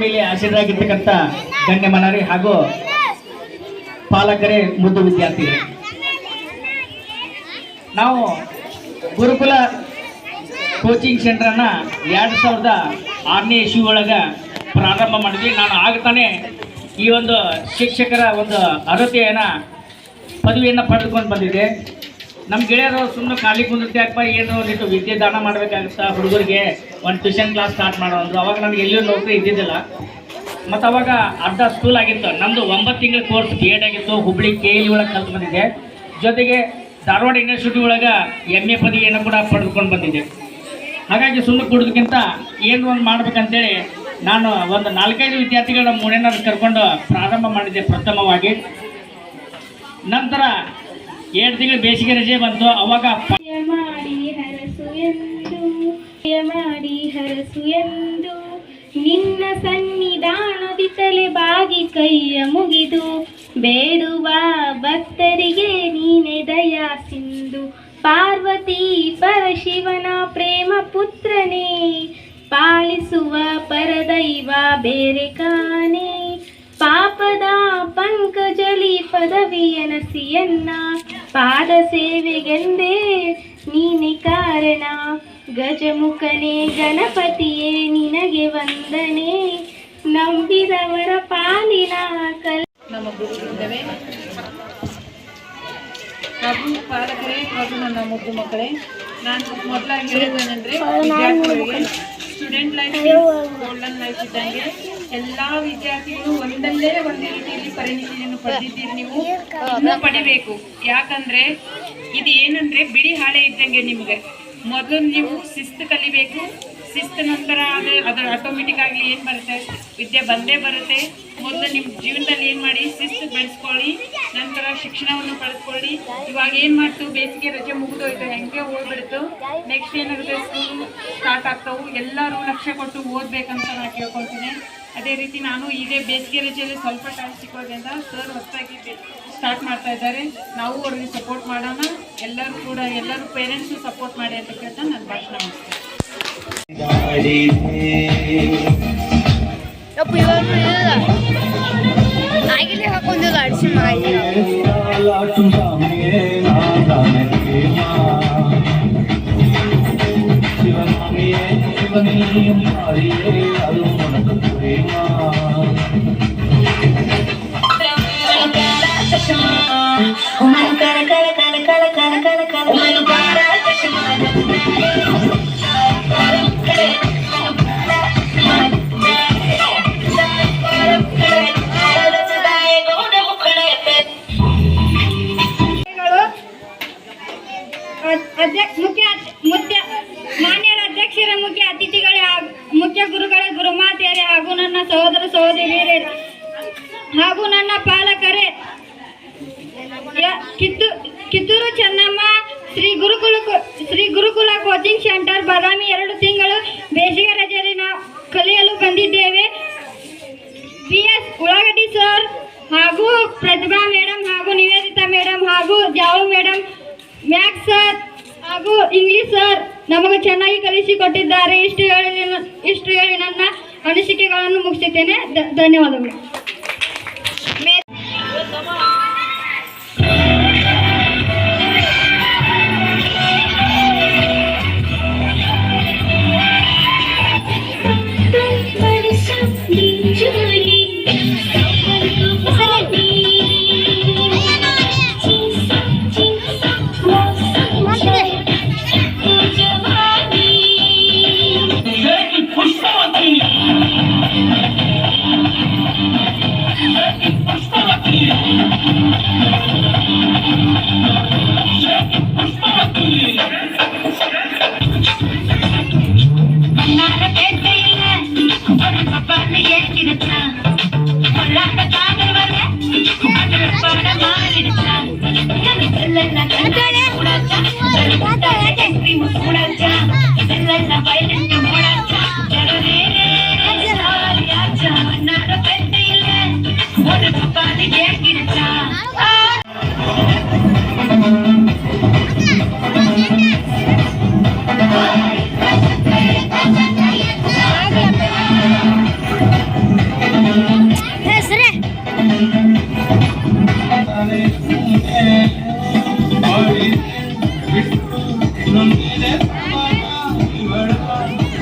ಮೇಲೆ ಹಸಿರಾಗಿರ್ತಕ್ಕಂಥ ಗಣ್ಯ ಮನರಿ ಹಾಗೂ ಪಾಲಕರೇ ಮುದ್ದು ವಿದ್ಯಾರ್ಥಿ ನಾವು ಗುರುಕುಲ ಕೋಚಿಂಗ್ ಸೆಂಟರ್ ಎರಡು ಸಾವಿರದ ಆರನೇ ಇಶ್ಯೂ ಒಳಗ ಪ್ರಾರಂಭ ಮಾಡಿದ್ವಿ. ನಾನು ಆಗ್ತಾನೆ ಈ ಒಂದು ಶಿಕ್ಷಕರ ಒಂದು ಅರ್ಹತೆಯನ್ನು ಪದವಿಯನ್ನು ಪಡೆದುಕೊಂಡು ಬಂದಿದೆ. ನಮ್ಮ ಗೆಳೆಯರು ಸುಮ್ಮನೆ ಖಾಲಿ ಕುಂದಿರ್ತಿ ಹಾಕಪ್ಪ ಏನು ಒಂದಿಟ್ಟು ವಿದ್ಯೆ ದಾನ ಮಾಡಬೇಕಾಗುತ್ತಾ? ಹುಡುಗರಿಗೆ ಒಂದು ಟ್ಯೂಷನ್ ಕ್ಲಾಸ್ ಸ್ಟಾರ್ಟ್ ಮಾಡೋ ಅಂದರು. ಅವಾಗ ನನಗೆ ಎಲ್ಲೂ ನೌಕರಿ ಇದ್ದಿದ್ದಿಲ್ಲ. ಮತ್ತು ಅವಾಗ ಅರ್ಧ ಸ್ಕೂಲ್ ಆಗಿತ್ತು. ನಮ್ಮದು ಒಂಬತ್ತು ತಿಂಗಳ ಕೋರ್ಸ್ ಬಿ ಎಡ್ ಆಗಿತ್ತು. ಹುಬ್ಳಿ ಕೆ ಎಲ್ ಒಳಗೆ ಕಲ್ತು ಬಂದಿದೆ ಜೊತೆಗೆ ಧಾರವಾಡ ಯೂನಿವರ್ಸಿಟಿ ಒಳಗೆ ಎಂ ಎ ಪದವಿಯನ್ನು ಕೂಡ ಪಡೆದುಕೊಂಡು ಬಂದಿದ್ದೆ. ಹಾಗಾಗಿ ಸುಮ್ಮನೆ ಕೊಡೋದಕ್ಕಿಂತ ಏನು ಒಂದು ಮಾಡ್ಬೇಕಂತೇಳಿ ನಾನು ಒಂದು ನಾಲ್ಕೈದು ವಿದ್ಯಾರ್ಥಿಗಳನ್ನ ಮೂರನೇನಾದ್ರು ಕರ್ಕೊಂಡು ಪ್ರಾರಂಭ ಮಾಡಿದ್ದೆ ಪ್ರಥಮವಾಗಿ. ನಂತರ ಎರಡು ತಿಂಗಳು ಬೇಸಿಗೆ ರಜೆ ಬಂತು, ಅವಾಗ ಮಾಡಿ ಹರಸು ಎಂದು ಮಾಡಿ ಹರಸು ಎಂದು, ನಿನ್ನ ಸನ್ನಿಧಾನದಿ ತಲೆ ಬಾಗಿ ಕೈಯ ಮುಗಿದು, ಬೇಡುವ ಭಕ್ತರಿಗೆ ನೀನೆ ದಯಾ ಸಿಂಧು. ಪಾರ್ವತಿ ಪರಶಿವನ ಪ್ರೇಮ ಪುತ್ರನೇ ಪಾಲಿಸುವ ಪರದೈವ ಬೇರೆ ಕಾಣೆ. ಪಾಪದ ಪಂಕಜಲಿ ಪದವಿಯನಸಿಯನ್ನ ಪಾದ ಸೇವೆಗೆಂದೇ ನೀನೆ ಕಾರಣ. ಗಜಮುಖನೇ ಗಣಪತಿಯೇ ನಿನಗೆ ವಂದನೆ. ನಂಬಿದವರ ಪಾಲಿನ ಕಲ್ ನಮ್ಮ ಗುರುಗಳಿದ್ದಾವೆ ಹಾಗೂ ಪಾಲಕರೇ ಹಾಗೂ ನನ್ನ ಮುದ್ದು ಮಕ್ಕಳೇ ನಾನು ಮೊದಲಾಗಿ ಹೇಳಿದ್ದೇನೆಂದ್ರೆ ವಿದ್ಯಾರ್ಥಿಗಳಿಗೆ ಸ್ಟೂಡೆಂಟ್ ಲೈಫ್ ಗೋಲ್ಡನ್ ಲೈಫ್ ಇದ್ದಂಗೆ. ಎಲ್ಲಾ ವಿದ್ಯಾರ್ಥಿಗಳು ಒಂದಲ್ಲೇ ಒಂದೇ ರೀತಿಯಲ್ಲಿ ಪರಿಣಿತಿಯನ್ನು ಪಡೆದಿದ್ದೀರಿ ನೀವು. ಇನ್ನೂ ಪಡಿಬೇಕು. ಯಾಕಂದ್ರೆ ಇದು ಏನಂದ್ರೆ ಬಿಡಿ ಹಾಳೆ ಇದ್ದಂಗೆ ನಿಮಗೆ. ಮೊದಲು ನೀವು ಶಿಸ್ತು ಕಲಿಬೇಕು ಶಿಸ್ತು ನಂತರ ಅದು ಅದರ ಆಟೋಮೆಟಿಕ್ ಆಗಿ ಏನು ಬರುತ್ತೆ? ವಿದ್ಯೆ ಬಂದೇ ಬರುತ್ತೆ. ಮೊದಲು ನಿಮ್ಮ ಜೀವನದಲ್ಲಿ ಏನು ಮಾಡಿ? ಶಿಸ್ತು ಬೆಳೆಸ್ಕೊಳ್ಳಿ. ನಂತರ ಶಿಕ್ಷಣವನ್ನು ಪಡೆದುಕೊಳ್ಳಿ. ಇವಾಗ ಏನು ಮಾಡ್ತು? ಬೇಸಿಗೆ ರಜೆ ಮುಗಿದೋಯ್ತು. ಹೆಂಗೆ ಓದ್ಬಿಡ್ತು? ನೆಕ್ಸ್ಟ್ ಏನಾಗುತ್ತೆ ಸ್ಕೂಲ್ ಸ್ಟಾರ್ಟ್ ಆಗ್ತಾವು. ಎಲ್ಲರೂ ಲಕ್ಷ್ಯ ಕೊಟ್ಟು ಓದ್ಬೇಕಂತ ನಾನು ಕೇಳ್ಕೊಳ್ತೀನಿ. ಅದೇ ರೀತಿ ನಾನು ಇದೇ ಬೇಸಿಗೆ ರಜೆಯಲ್ಲಿ ಸ್ವಲ್ಪ ಟೈಮ್ ಸಿಕ್ಕೋದ್ರಿಂದ ಸರ್ ಹೊಸದಾಗಿ ಸ್ಟಾರ್ಟ್ ಮಾಡ್ತಾ ಇದ್ದಾರೆ. ನಾವು ಅವ್ರಿಗೆ ಸಪೋರ್ಟ್ ಮಾಡೋಣ. ಎಲ್ಲರೂ ಕೂಡ ಎಲ್ಲರೂ ಪೇರೆಂಟ್ಸು ಸಪೋರ್ಟ್ ಮಾಡಿ ಅಂತ ಕೇಳ್ತಾ ನಾನು ಭಾಷಣ ಮಾಡ್ತೀನಿ. ಯಪ್ಪ ಇವಾಗ ಆಗಿಲೇ ಹಾಕೊಂಡಿಲ್ಲ ಅಡಿಸಿ ಮಾಡಿ ಅಧ್ಯಕ್ಷ ಮುಖ್ಯ ಮುಖ್ಯ ಮಾನ್ಯರ ಅಧ್ಯಕ್ಷರ ಮುಖ್ಯ ಅತಿಥಿಗಳೇ ಹಾಗೂ ಮುಖ್ಯ ಗುರುಗಳೇ, ಗುರುಮಾತೆಯರೇ ಹಾಗೂ ನನ್ನ ಸಹೋದರ ಸಹೋದರಿಯರೇ ಹಾಗೂ ನನ್ನ ಪಾಲಕರೇ. ಕಿತ್ತು ಕಿತ್ತೂರು ಚೆನ್ನಮ್ಮ ಶ್ರೀ ಗುರುಕುಲ ಶ್ರೀ ಗುರುಕುಲ ಕೋಚಿಂಗ್ ಸೆಂಟರ್ ಬಾದಾಮಿ ಎರಡು ತಿಂಗಳು ಬೇಸಿಗೆ ರಜೆಯಲ್ಲಿ ನಾವು ಕಲಿಯಲು ಬಂದಿದ್ದೇವೆ. ಪಿ ಎಸ್ ಉಳ್ಳಾಗಡ್ಡಿ ಸರ್ ಹಾಗೂ ಪ್ರತಿಭಾ ಮೇಡಮ್ ಹಾಗೂ ನಿವೇದಿತಾ ಮೇಡಮ್ ಹಾಗೂ ಜಾವು ಮೇಡಮ್ ಮ್ಯಾಕ್ಸ್ ಸರ್ ಹಾಗೂ ಇಂಗ್ಲಿಷ್ ಸರ್ ನಮಗೆ ಚೆನ್ನಾಗಿ ಕಲಿಸಿಕೊಟ್ಟಿದ್ದಾರೆ ಇಷ್ಟು ಹೇಳಿ ಇಷ್ಟು ಹೇಳಿ ನನ್ನ ಅನಿಸಿಕೆಗಳನ್ನು ಮುಗಿಸುತ್ತೇನೆ. ಧನ್ಯವಾದಗಳು.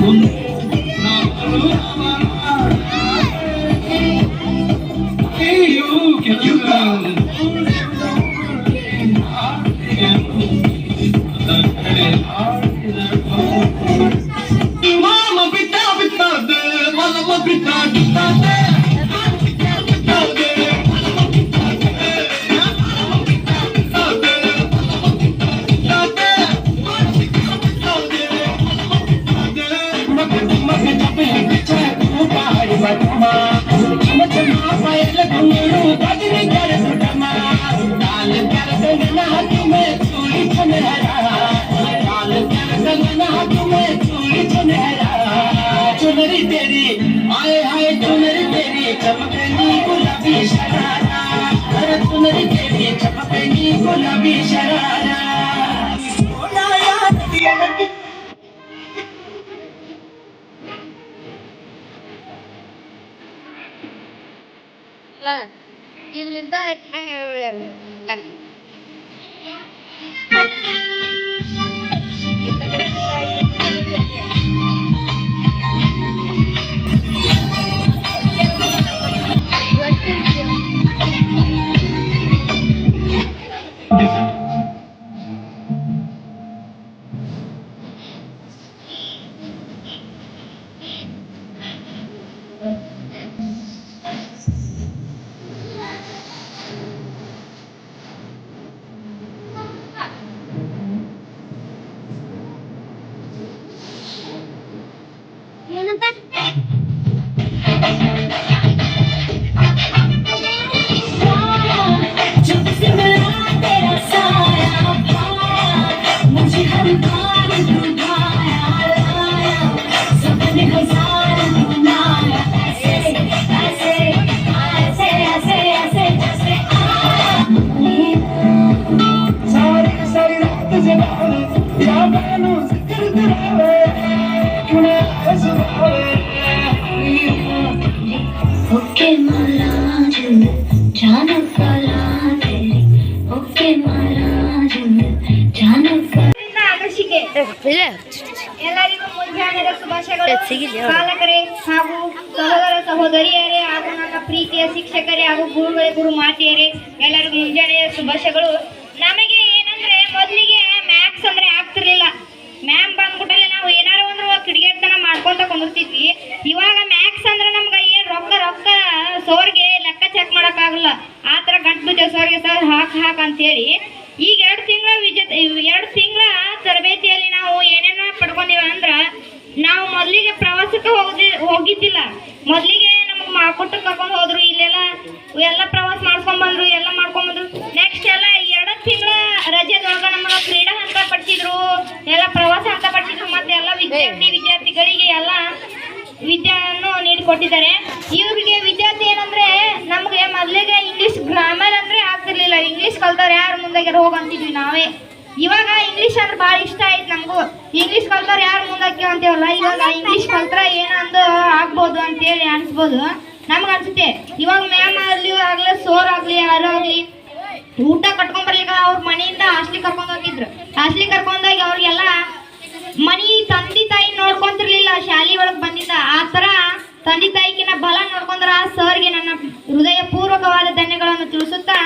我们。शरारा तुम के लिए चमके नी गुलाबी शरारा இதுல தான் ಪಾಲಕರೇ ಹಾಗೂ ಸಹೋದರ ಸಹೋದರಿಯರೇ ಹಾಗೂ ನನ್ನ ಪ್ರೀತಿಯ ಶಿಕ್ಷಕರೇ ಹಾಗೂ ಗುರುಗಳೇ, ಗುರು ಮಾತೆಯರೇ, ಎಲ್ಲರಿಗೂ ಮುಂಜಾನೆಯ ಶುಭಾಶಯಗಳು. ನಮಗೆ ಏನಂದ್ರೆ ಮೊದಲಿಗೆ ಮ್ಯಾಥ್ಸ್ ಅಂದ್ರೆ ಆಗ್ತಿರ್ಲಿಲ್ಲ. ಮ್ಯಾಮ್ ಬಂದ್ಬಿಟ್ಟಲ್ಲಿ ನಾವು ಏನಾರು ಒಂದು ಕಿಡಿಗೇಡ್ತನ ಮಾಡ್ಕೊಂತ ಕುಂದಿರ್ತಿದ್ವಿ. ಇವಾಗ ಮ್ಯಾಥ್ಸ್ ಅಂದ್ರೆ ನಮ್ಗೆ ಏನ್ ರೊಕ್ಕ ರೊಕ್ಕ ಸೋರ್ಗೆ ಲೆಕ್ಕ ಚೆಕ್ ಮಾಡೋಕ್ಕಾಗಲ್ಲ. ಆ ಥರ ಗಂಟು ಬಿದ್ದೇವೆ ಸೋರ್ಗೆ, ಸರ್ ಹಾಕ್ ಹಾಕ್ ಅಂತೇಳಿ ಈಗ ಎರಡು ತಿಂಗಳ ವಿಜ ಎರಡು ತಿಂಗಳ ತರಬೇತಿಯಲ್ಲಿ ನಾವು ಏನೇನೋ ಪಡ್ಕೊಂಡಿವ ಅಂದ್ರ ನಾವು ಮೊದಲಿಗೆ ಹೋಗಿ ಹೋಗಿದ್ದಿಲ್ಲ. ಮೊದಲಿಗೆ ನಮಗೆ ಮಾಕೊಟ್ಟು ಕರ್ಕೊಂಡು ಹೋದ್ರು, ಇಲ್ಲೆಲ್ಲ ಎಲ್ಲ ಪ್ರವಾಸ ಮಾಡ್ಕೊಂಡ್ ಬಂದ್ರು, ಎಲ್ಲ ಮಾಡ್ಕೊಂಡ್ ಬಂದ್ರು. ನೆಕ್ಸ್ಟ್ ಎಲ್ಲ ಎರಡು ತಿಂಗಳ ರಜೆದೊಳಗ ನಮಗೆ ಕ್ರೀಡಾ ಹಂತ ಪಡಿಸಿದ್ರು, ಎಲ್ಲ ಪ್ರವಾಸ ಹಂತ ಪಡಿಸಿದ್ರು, ಮತ್ತೆ ಎಲ್ಲ ವಿದ್ಯಾರ್ಥಿ ವಿದ್ಯಾರ್ಥಿಗಳಿಗೆ ಎಲ್ಲ ವಿದ್ಯೆಯನ್ನು ನೀಡಿಕೊಟ್ಟಿದ್ದಾರೆ. ಇವ್ರಿಗೆ ವಿದ್ಯಾರ್ಥಿ ಏನಂದ್ರೆ ನಮಗೆ ಮೊದಲಿಗೆ ಇಂಗ್ಲಿಷ್ ಗ್ರಾಮರ್ ಅಂದ್ರೆ ಆಗ್ತಿರ್ಲಿಲ್ಲ. ಇಂಗ್ಲಿಷ್ ಕಲ್ತವ್ರು ಯಾರು ಮುಂದೆ ಹೋಗಂತಿದ್ವಿ ನಾವೇ. ಇವಾಗ ಇಂಗ್ಲಿಷ್ ಅಂದ್ರೆ ಭಾಳ ಇಷ್ಟ ಆಯ್ತು ನಮಗೂ. ಇಂಗ್ಲಿಷ್ ಕಲ್ತವ್ರು ಯಾರು ಮುಂದಕ್ಕೆ ಅಂತೇವಲ್ಲ ಇವಾಗ ಇಂಗ್ಲಿಷ್ ಕಲ್ತ್ರ ಏನೊಂದು ಆಗ್ಬೋದು ಅಂತೇಳಿ ಅನ್ಸ್ಬೋದು. ನಮ್ಗೆ ಅನ್ಸುತ್ತೆ ಇವಾಗ ಮ್ಯಾಮ್ ಆಗ್ಲಿ ಆಗ್ಲಿ ಸೋರ್ ಆಗ್ಲಿ ಯಾರು ಆಗ್ಲಿ ಊಟ ಕಟ್ಕೊಂಡ್ ಬರ್ಲಿಕ್ಕೆ ಅವ್ರ ಮನೆಯಿಂದ ಹಾಸ್ಲಿ ಕರ್ಕೊಂಡ್ ಹೋಗಿದ್ರು. ಹಾಸ್ಲಿ ಕರ್ಕೊಂಡೋಗಿ ಅವ್ರಿಗೆಲ್ಲ ಮನಿ ತಂದೆ ತಾಯಿ ನೋಡ್ಕೊಂತಿರ್ಲಿಲ್ಲ ಶಾಲೆ ಒಳಗೆ ಬಂದಿದ್ದ. ಆ ತರ ತಂದೆ ತಾಯಿಗಿನ ಬಲ ನೋಡ್ಕೊಂಡ್ರ ಆ ಸರ್ಗೆ ನನ್ನ ಹೃದಯ ಪೂರ್ವಕವಾದ ಧನ್ಯಗಳನ್ನು ತಿಳಿಸುತ್ತಾ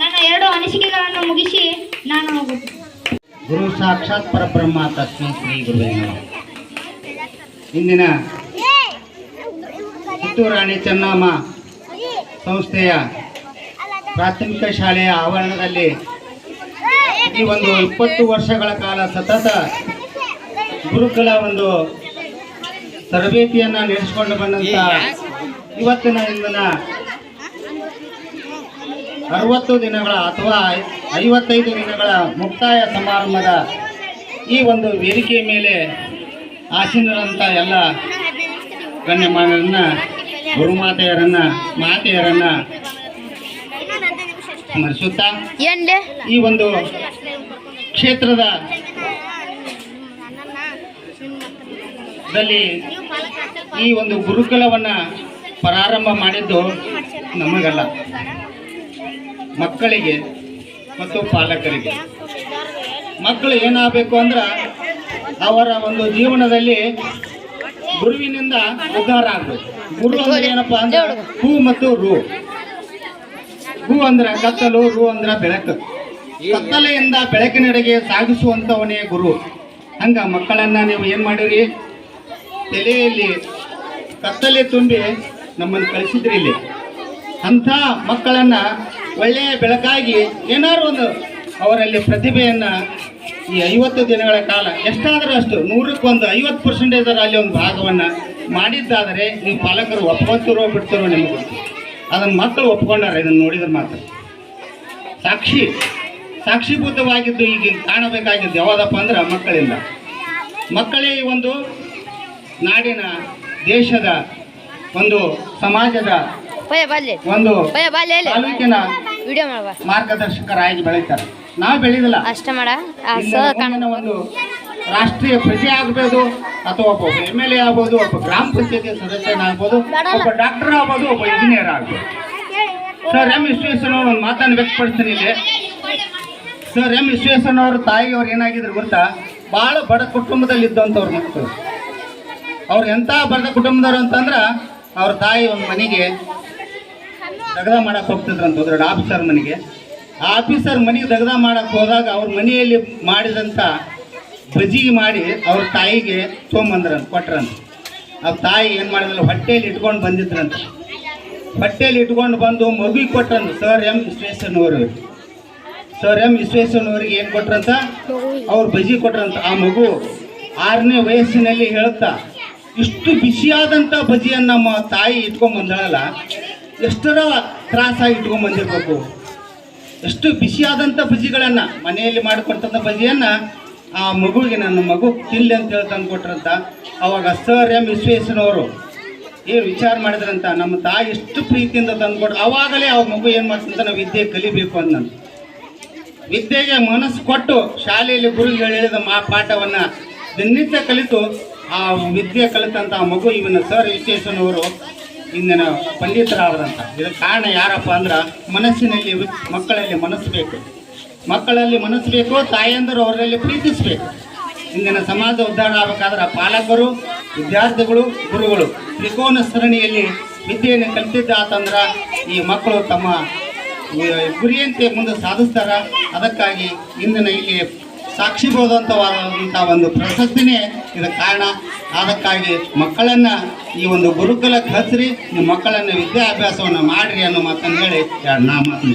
ನನ್ನ ಎರಡು ಅನಿಸಿಕೆಗಳನ್ನು ಮುಗಿಸಿ ನಾನು ಗುರು ಸಾಕ್ಷಾತ್ ಪರಬ್ರಹ್ಮ ತಸ್ಮೈ ಶ್ರೀ ಗುರುವೇ ಇಂದಿನ ರಾಣಿ ಚೆನ್ನಮ್ಮ ಸಂಸ್ಥೆಯ ಪ್ರಾಥಮಿಕ ಶಾಲೆಯ ಆವರಣದಲ್ಲಿ ಈ ಒಂದು ಇಪ್ಪತ್ತು ವರ್ಷಗಳ ಕಾಲ ಸತತ ಗುರುಗಳ ಒಂದು ತರಬೇತಿಯನ್ನು ನಡೆಸಿಕೊಂಡು ಬಂದಂಥ ಇವತ್ತಿನ ಇಂದಿನ ಅರವತ್ತು ದಿನಗಳ ಅಥವಾ ಐವತ್ತೈದು ದಿನಗಳ ಮುಕ್ತಾಯ ಸಮಾರಂಭದ ಈ ಒಂದು ವೇದಿಕೆಯ ಮೇಲೆ ಆಸೀನರಂಥ ಎಲ್ಲ ಗಣ್ಯಮಾನರನ್ನ ಗುರುಮಾತೆಯರನ್ನ ಮಾತೆಯರನ್ನು ಸ್ಮರಿಸುತ್ತಾ ಈ ಒಂದು ಕ್ಷೇತ್ರದ ದಲ್ಲಿ ಈ ಒಂದು ಗುರುಕುಲವನ್ನು ಪ್ರಾರಂಭ ಮಾಡಿದ್ದು ನಮಗಲ್ಲ. ಮಕ್ಕಳಿಗೆ ಮತ್ತು ಪಾಲಕರಿಗೆ. ಮಕ್ಕಳು ಏನಾಗಬೇಕು ಅಂದ್ರೆ ಅವರ ಒಂದು ಜೀವನದಲ್ಲಿ ಗುರುವಿನಿಂದ ಉದ್ಧಾರ ಆಗಬೇಕು. ಗುರು ಅಂದ್ರೆ ಏನಪ್ಪ ಅಂದ್ರೆ ಹೂ ಮತ್ತು ರು. ಹೂ ಅಂದ್ರೆ ಕತ್ತಲು, ರು ಅಂದ್ರೆ ಬೆಳಕು. ಕತ್ತಲೆಯಿಂದ ಬೆಳಕಿನೆಡೆಗೆ ಸಾಗಿಸುವಂತವನೇ ಗುರು. ಹಂಗ ಮಕ್ಕಳನ್ನ ನೀವು ಏನ್ ಮಾಡಿರಿ? ತಲೆಯಲ್ಲಿ ಕತ್ತಲೆ ತುಂಬಿ ನಮ್ಮನ್ನು ಕಳಿಸಿದ್ರಿ ಇಲ್ಲಿ. ಅಂಥ ಮಕ್ಕಳನ್ನ ಒಳ್ಳೆಯ ಬೆಳಕಾಗಿ ಏನಾದ್ರು ಒಂದು ಅವರಲ್ಲಿ ಪ್ರತಿಭೆಯನ್ನು ಈ ಐವತ್ತು ದಿನಗಳ ಕಾಲ, ಎಷ್ಟಾದರೂ ಅಷ್ಟು ನೂರಕ್ಕೊಂದು ಐವತ್ತು ಪರ್ಸೆಂಟೇಜ್ ಅಲ್ಲಿ ಒಂದು ಭಾಗವನ್ನು ಮಾಡಿದ್ದಾದರೆ ನೀವು ಪಾಲಕರು ಒಪ್ಪತ್ತಿರೋ ಬಿಡ್ತಿರೋ ನಿಮಗೆ ಅದನ್ನು ಮಕ್ಕಳು ಒಪ್ಕೊಂಡಾರೆ, ಇದನ್ನು ನೋಡಿದ್ರೆ ಮಾತ್ರ. ಸಾಕ್ಷಿ, ಸಾಕ್ಷಿಭೂತವಾಗಿದ್ದು ಈಗ ಕಾಣಬೇಕಾಗಿದ್ದು ಯಾವುದಪ್ಪ ಅಂದ್ರೆ ಮಕ್ಕಳಿಂದ. ಮಕ್ಕಳೇ ಈ ಒಂದು ನಾಡಿನ ದೇಶದ ಒಂದು ಸಮಾಜದ ಒಂದು ತಾಲೂಕಿನ ಮಾರ್ಗದರ್ಶಕರಾಗಿ ಬೆಳೀತಾರೆ. ನಾವು ಬೆಳೆದಿಲ್ಲ. ಅಷ್ಟ ಮಾಡ. ಒಂದು ರಾಷ್ಟ್ರೀಯ ಪ್ರಜೆ ಆಗ್ಬೋದು ಅಥವಾ ಒಬ್ಬ ಎಂ ಎಲ್ ಎ ಆಗ್ಬೋದು ಒಬ್ಬ ಗ್ರಾಮ ಪಂಚಾಯತಿ ಸದಸ್ಯನಾಗ್ಬೋದು ಒಬ್ಬ ಡಾಕ್ಟರ್ ಆಗ್ಬೋದು ಒಬ್ಬ ಇಂಜಿನಿಯರ್ ಆಗ್ಬೋದು. ಸರ್ ಎಂ ವಿಶ್ವೇಶ್ವರ ಒಂದು ಮಾತನ್ನು ವ್ಯಕ್ತಪಡಿಸ್ತೀನಿ ಇಲ್ಲಿ. ಸರ್ ಎಂ ವಿಶ್ವೇಶ್ವರ ಅವ್ರ ತಾಯಿ ಅವ್ರು ಏನಾಗಿದ್ರು ಗೊತ್ತಾ? ಭಾಳ ಬಡ ಕುಟುಂಬದಲ್ಲಿ ಇದ್ದಂಥವ್ರ ಮಕ್ಕಳು. ಅವ್ರು ಎಂಥ ಬಡ ಕುಟುಂಬದವ್ರು ಅಂತಂದ್ರೆ ಅವ್ರ ತಾಯಿ ಒಂದು ಮನೆಗೆ ದಗದ ಮಾಡಕ್ಕೆ ಹೋಗ್ತಿದ್ರಂತ ಹೋದ್ರೆ ಆಫೀಸರ್ ಮನೆಗೆ. ಆ ಆಫೀಸರ್ ಮನೆಗೆ ದಗದ ಮಾಡಕ್ಕೆ ಹೋದಾಗ ಅವ್ರ ಮನೆಯಲ್ಲಿ ಮಾಡಿದಂಥ ಬಜಿ ಮಾಡಿ ಅವ್ರ ತಾಯಿಗೆ ತೊಗೊಂಬಂದ್ರಂತ, ಕೊಟ್ರಂತ. ಆ ತಾಯಿ ಏನು ಮಾಡಿದ್ರು ಹೊಟ್ಟೆಯಲ್ಲಿ ಇಟ್ಕೊಂಡು ಬಂದಿದ್ರಂತ. ಹೊಟ್ಟೆಯಲ್ಲಿ ಇಟ್ಕೊಂಡು ಬಂದು ಮಗುಗೆ ಕೊಟ್ರಂತ, ಸರ್, ಎಂ ವಿಶ್ವೇಶ್ವರನವರು. ಸರ್, ಎಂ ವಿಶ್ವೇಶ್ವರನವ್ರಿಗೆ ಏನು ಕೊಟ್ರಂತ? ಅವ್ರು ಬಜಿ ಕೊಟ್ರಂತ. ಆ ಮಗು ಆರನೇ ವಯಸ್ಸಿನಲ್ಲಿ ಹೇಳುತ್ತಾ, ಇಷ್ಟು ಬಿಸಿಯಾದಂಥ ಬಜಿಯನ್ನು ನಮ್ಮ ತಾಯಿ ಇಟ್ಕೊಂಡ್ ಬಂದಳಲ್ಲ ಎಷ್ಟರ ತ್ರಾಸಾಗಿ ಇಟ್ಕೊಂಡ್ ಬಂದಿರ್ಬೇಕು. ಎಷ್ಟು ಬಿಸಿಯಾದಂಥ ಬಜ್ಜಿಗಳನ್ನು ಮನೆಯಲ್ಲಿ ಮಾಡಿಕೊಟ್ಟಂಥ ಬಜ್ಜಿಯನ್ನು ಆ ಮಗುವಿಗೆ ನನ್ನ ಮಗು ತಿನ್ಲಿ ಅಂತ ಹೇಳಿ ತಂದು ಕೊಟ್ರಂತ, ಅವಾಗ ಸರ್ ಎಂ ವಿಶ್ವೇಶ್ವರವರು ಏನು ವಿಚಾರ ಮಾಡಿದ್ರಂತ, ನಮ್ಮ ತಾಯಿ ಎಷ್ಟು ಪ್ರೀತಿಯಿಂದ ತಂದು ಕೊಟ್ಟು ಅವಾಗಲೇ ಅವ್ರ ಮಗು ಏನು ಮಾಡ್ತಂತ ನಾವು ವಿದ್ಯೆ ಕಲಿಬೇಕು ಅಂತ ನಾನು ವಿದ್ಯೆಗೆ ಮನಸ್ಸು ಕೊಟ್ಟು ಶಾಲೆಯಲ್ಲಿ ಗುರುಗಳು ಹೇಳಿದ ಮಾ ಪಾಠವನ್ನು ದಿನನಿತ್ಯ ಕಲಿತು ಆ ವಿದ್ಯೆ ಕಲಿತಂಥ ಮಗು ಇವನ ಸರ್ ವಿಶ್ವೇಶ್ವರನವರು ಇಂದಿನ ಪಂಡಿತರಾದಂಥ. ಇದಕ್ಕೆ ಕಾರಣ ಯಾರಪ್ಪ ಅಂದ್ರೆ ಮನಸ್ಸಿನಲ್ಲಿ ಮಕ್ಕಳಲ್ಲಿ ಮನಸ್ಸು ಬೇಕು. ಮಕ್ಕಳಲ್ಲಿ ಮನಸ್ಸು ಬೇಕು, ತಾಯಂದರು ಅವರಲ್ಲಿ ಪ್ರೀತಿಸಬೇಕು. ಇಂದಿನ ಸಮಾಜ ಉದ್ಧಾರ ಆಗಬೇಕಾದ್ರೆ ಪಾಲಕರು, ವಿದ್ಯಾರ್ಥಿಗಳು, ಗುರುಗಳು ತ್ರಿಕೋನ ಸರಣಿಯಲ್ಲಿ ವಿದ್ಯೆಯನ್ನು ಕಲಿತಿದ್ದಾತಂದ್ರೆ ಈ ಮಕ್ಕಳು ತಮ್ಮ ಗುರಿಯಂತೆ ಮುಂದೆ ಸಾಧಿಸ್ತಾರ. ಅದಕ್ಕಾಗಿ ಇಂದಿನ ಇಲ್ಲಿ ಸಾಕ್ಷಿಬೋಧಂತವಾದಂಥ ಒಂದು ಪ್ರಶಸ್ತಿನೇ ಇದಕ್ಕೆ ಕಾರಣ. ಅದಕ್ಕಾಗಿ ಮಕ್ಕಳನ್ನು ಈ ಒಂದು ಗುರುಕುಲಕ್ಕೆ ಹಚ್ಚಿರಿ ನಿಮ್ಮ ಮಕ್ಕಳನ್ನು ವಿದ್ಯಾಭ್ಯಾಸವನ್ನು ಮಾಡಿರಿ ಅನ್ನೋ ಮಾತನ್ನು ಹೇಳಿ ನಾ ಮಾತು